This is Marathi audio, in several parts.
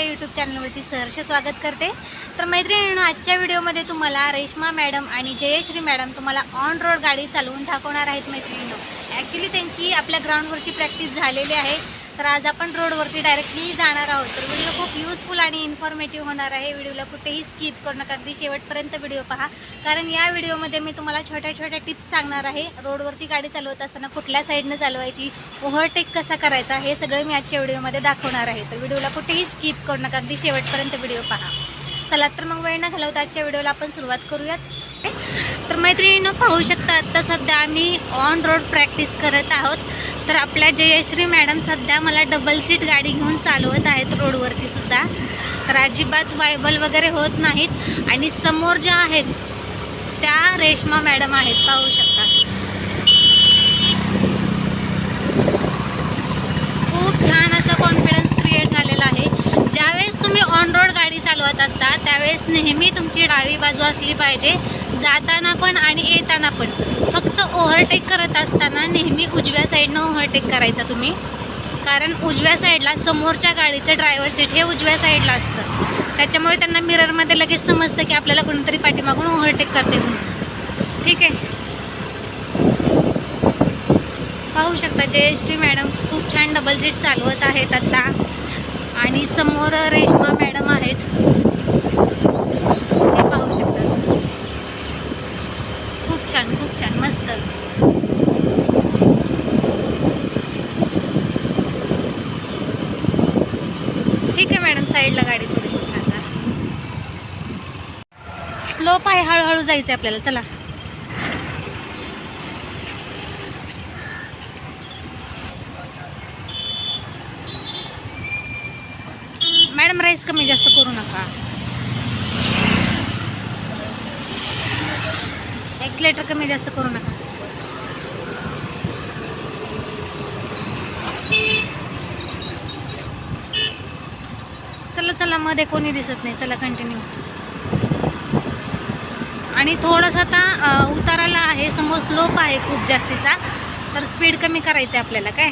यूट्यूब चॅनलवरती सहर्ष स्वागत करते. तर मैत्रिणीनं आजच्या व्हिडिओमध्ये तुम्हाला रेश्मा मॅडम आणि जयश्री मॅडम तुम्हाला ऑन रोड गाडी चालवून दाखवणार आहेत मैत्रिणीनं. ॲक्च्युली त्यांची आपल्या ग्राउंडवरची प्रॅक्टिस झालेली आहे. तर आज आपण रोडवरती डायरेक्टली जाणार आहोत. तर व्हिडिओ खूप यूजफुल आणि इन्फॉर्मेटिव्ह होणार आहे. व्हिडिओला कुठेही स्किप करू नका. अगदी शेवटपर्यंत व्हिडिओ पहा. कारण या व्हिडिओमध्ये मी तुम्हाला छोट्या छोट्या टिप्स सांगणार आहे. रोडवरती गाडी चालवत असताना कुठल्या साईडनं चालवायची ओव्हरटेक कसा करायचा हे सगळं मी आजच्या व्हिडिओमध्ये दाखवणार आहे. तर व्हिडिओला कुठेही स्किप करू नका. अगदी शेवटपर्यंत व्हिडिओ पहा. चला तर मग वेळ न घालवता आजच्या व्हिडिओला आपण सुरुवात करूयात. तर मैत्रिणीनं पाहू शकता आत्ता सध्या आम्ही ऑन रोड प्रॅक्टिस करत आहोत. तर आपल्या जयश्री मॅडम सध्या मला डबल सीट गाडी घेऊन चालवत आहेत रोडवरती सुद्धा. तर अजिबात वायबल वगैरे होत नाहीत. आणि समोर ज्या आहेत त्या रेश्मा मॅडम आहेत. पाहू शकता. खूप छान असा कॉन्फिडन्स क्रिएट झालेला आहे. ज्यावेळेस तुम्ही ऑन रोड गाडी चालवत असता त्यावेळेस नेहमी तुमची डावी बाजू असली पाहिजे. जाताना पण आणि येताना पण. फक्त ओव्हरटेक करत असताना नेहमी उजव्या साईडनं ओव्हरटेक करायचा तुम्ही. कारण उजव्या साईडला समोरच्या गाडीचं ड्रायव्हर सीट हे उजव्या साईडला असतं. त्याच्यामुळे त्यांना मिररमध्ये लगेच समजतं की आपल्याला कोणीतरी पाठीमागून ओव्हरटेक करते म्हणून. ठीक आहे? पाहू शकता जयश्री मॅडम खूप छान डबल सीट चालवत आहेत आत्ता आणि समोर रेश्मा मॅडम आहेत हे पाहू शकता खूप छान खूप छान मस्त ठीक आहे मॅडम साईडला गाडी थोडीशी आता स्लोप आहे हळूहळू जायचं आहे आपल्याला चला. मॅडम राईस कमी जास्त करू नका. एक्सलेटर कमी जास्त करू नका. मला मध्ये कोणी दिसत नाही. चला कंटिन्यू आणि थोडंसं आता उताराला आहे. समोर स्लोप आहे खूप जास्तीचा. तर स्पीड कमी करायचं आहे आपल्याला काय?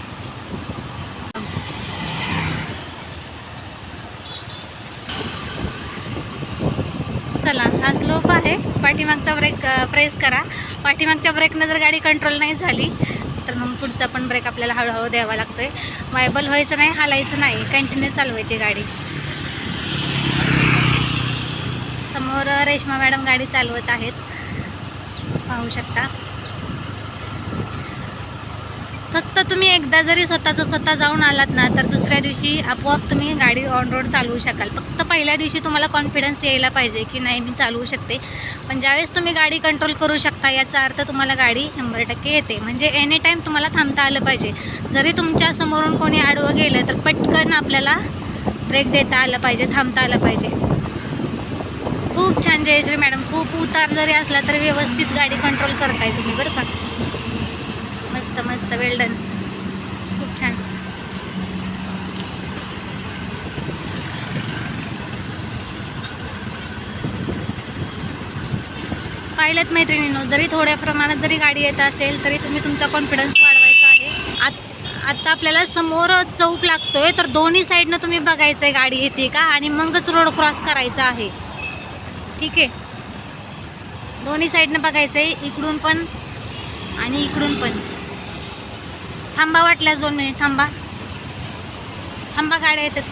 चला हा स्लोप आहे. पाठीमागचा ब्रेक प्रेस करा. पाठीमागच्या ब्रेकनं जर गाडी कंट्रोल नाही झाली तर मग पुढचा पण ब्रेक आपल्याला हळूहळू द्यावा लागतोय. वायबल व्हायचं नाही हालायचं नाही. कंटिन्यू चालवायची गाडी. समोर रेश्मा मॅडम गाडी चालवत आहेत. पाहू शकता. फक्त तुम्ही एकदा जरी स्वतःचं स्वतः जाऊन आलात ना तर दुसऱ्या दिवशी आपोआप तुम्ही गाडी ऑन रोड चालवू शकाल. फक्त पहिल्या दिवशी तुम्हाला कॉन्फिडन्स यायला पाहिजे की नाही मी चालवू शकते. पण ज्यावेळेस तुम्ही गाडी कंट्रोल करू शकता याचा अर्थ तुम्हाला गाडी शंभर टक्के येते. म्हणजे एनी टाईम तुम्हाला थांबता आलं पाहिजे. जरी तुमच्या समोरून कोणी आडवं गेलं तर पटकन आपल्याला ब्रेक देता आलं पाहिजे थांबता आलं पाहिजे. खूप छान जयश्री मॅडम. खूप उतार जरी असला तरी व्यवस्थित गाडी कंट्रोल करताय तुम्ही बरं का? मस्त मस्त. वेल डन खूप छान. पाहिलं मैत्रिणींनो जरी थोड्या प्रमाणात जरी गाडी येत असेल तरी तुम्ही तुमचा कॉन्फिडन्स वाढवायचा आहे. आत आता आपल्याला समोर चौक लागतोय तर दोन्ही साईडनं तुम्ही बघायचं आहे गाडी येते का? आणि मगच रोड क्रॉस करायचा आहे. ठीक आहे. दोन्ही साईडनं बघायचं आहे इकडून पण आणि इकडून पण. थांबा वाटल्यास दोन मिनिट थांबा. थांबा गाड्या येतात.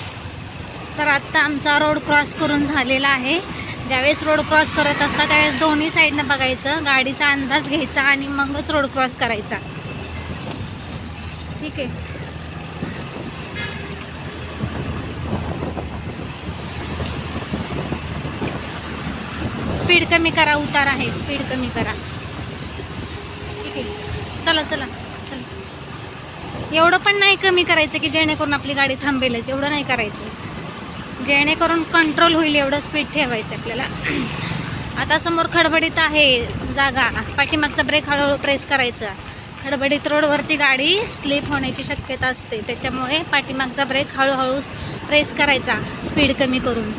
तर आत्ता आमचा रोड क्रॉस करून झालेला आहे. ज्यावेळेस रोड क्रॉस करत असता त्यावेळेस दोन्ही साईडनं बघायचं गाडीचा अंदाज घ्यायचा आणि मगच रोड क्रॉस करायचा. ठीक आहे. स्पीड कमी करा उतार आहे. स्पीड कमी करा. ठीक आहे. चला चला चला. एवढं पण नाही कमी करायचं की जेणेकरून आपली गाडी थांबेलच. एवढं नाही करायचं. जेणेकरून कंट्रोल होईल एवढं स्पीड ठेवायचं आपल्याला. आता समोर खडबडीत आहे जागा. पाठीमागचा ब्रेक हळूहळू प्रेस करायचा. खडबडीत रोडवरती गाडी स्लिप होण्याची शक्यता असते. त्याच्यामुळे पाठीमागचा ब्रेक हळूहळू प्रेस करायचा स्पीड कमी करून.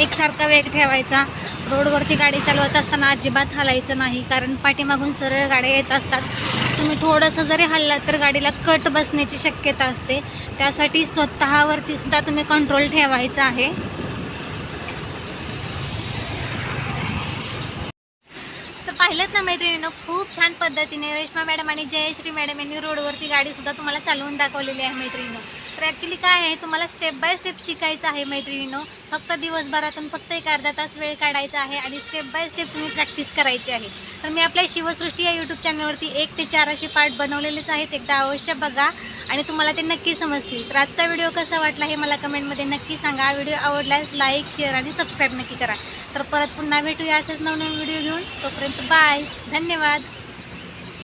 एकसारखा वेग ठेवायचा. रोडवरती गाडी चालवत असताना अजिबात हलायचं नाही. कारण पाठीमागून सरळ गाड्या येत असतात. तुम्ही थोडंसं जरी हल्लात तर गाडीला कट बसण्याची शक्यता असते. त्यासाठी स्वतःवरती सुद्धा तुम्ही कंट्रोल ठेवायचा आहे. पाहिलं ना मैत्रिणीनं खूप छान पद्धतीने रेश्मा मॅडम आणि जयश्री मॅडम यांनी रोडवरती गाडीसुद्धा तुम्हाला चालवून दाखवलेली आहे मैत्रिणीनं. तर ॲक्च्युली काय आहे तुम्हाला स्टेप बाय स्टेप शिकायचं आहे मैत्रिणीनं. फक्त दिवसभरातून फक्त एक अर्धा तास वेळ काढायचा आहे आणि स्टेप बाय स्टेप तुम्ही प्रॅक्टिस करायची आहे. तर मी आपल्या शिवसृष्टी या यूट्यूब चॅनलवरती एक ते चार असे पार्ट बनवलेलेच आहेत एकदा अवश्य बघा आणि तुम्हाला ते नक्की समजतील. तर आजचा व्हिडिओ कसा वाटला हे मला कमेंटमध्ये नक्की सांगा. व्हिडिओ आवडल्यास लाईक शेअर आणि सबस्क्राईब नक्की करा. तर परत पुन्हा भेटूया असेच नवनवीन व्हिडिओ घेऊन. तोपर्यंत बाय धन्यवाद.